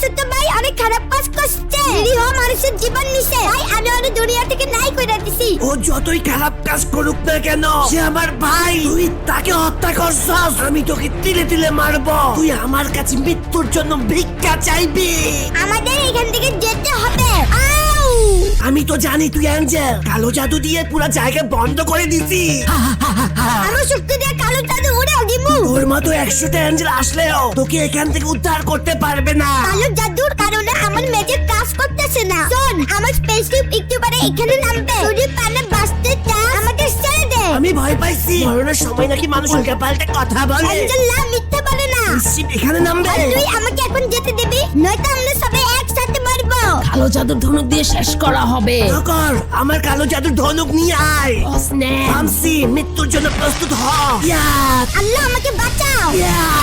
ছোট ভাই অনেক খারাপ কাজ করছে। নিরীহ মানুষের জীবন নিছে তাই আমি ওর দুনিয়া থেকে নাই দিছি। ও যতই খারাপ কাজ করুক না কেন সে আমার ভাই। তুই তাকে হত্যা করছস আমি তোকে তিলে তিলে মারবো। তুই আমার কাছে মৃত্যুর জন্য ভিক্ষা চাইবি। আমাদের এখান থেকে যেতে হবে। আউ! আমি তো জানি তুই অ্যাঞ্জেল। কালো জাদু দিয়ে পুরো জায়গা বন্ধ করে দিছি। আমার শক্তি দিয়ে কালো জাদু উড়ে দিমু তোর মতো একশোটা অ্যাঞ্জেল আসলেও তোকে এখান থেকে উদ্ধার করতে পারবে না। কালো করতেছে না। শোন আমার স্পেসশিপ একটু পরে এখানে নামবে। যদি বাঁচতে চাস আমাকে ছেড়ে দে। আমি ভয় পাইছি। মরণের সময় নাকি মানুষ উল্টা পাল্টা কথা বলে। না মিথ্যে বলে না। এখানে নামবে। তুই আমাকে এখন যেতে দিবি নয়তো আমরা সবাই একসাথে মরবো। কালো জাদুর ধনুক দিয়ে শেষ করা হবে। নকর আমার কালো জাদুর ধনুক নিয়ে আয়। ও স্নেক থামসি মৃত্যুর জন্য প্রস্তুত হ। ইয়া আল্লাহ আমাকে বাঁচাও। ইয়া।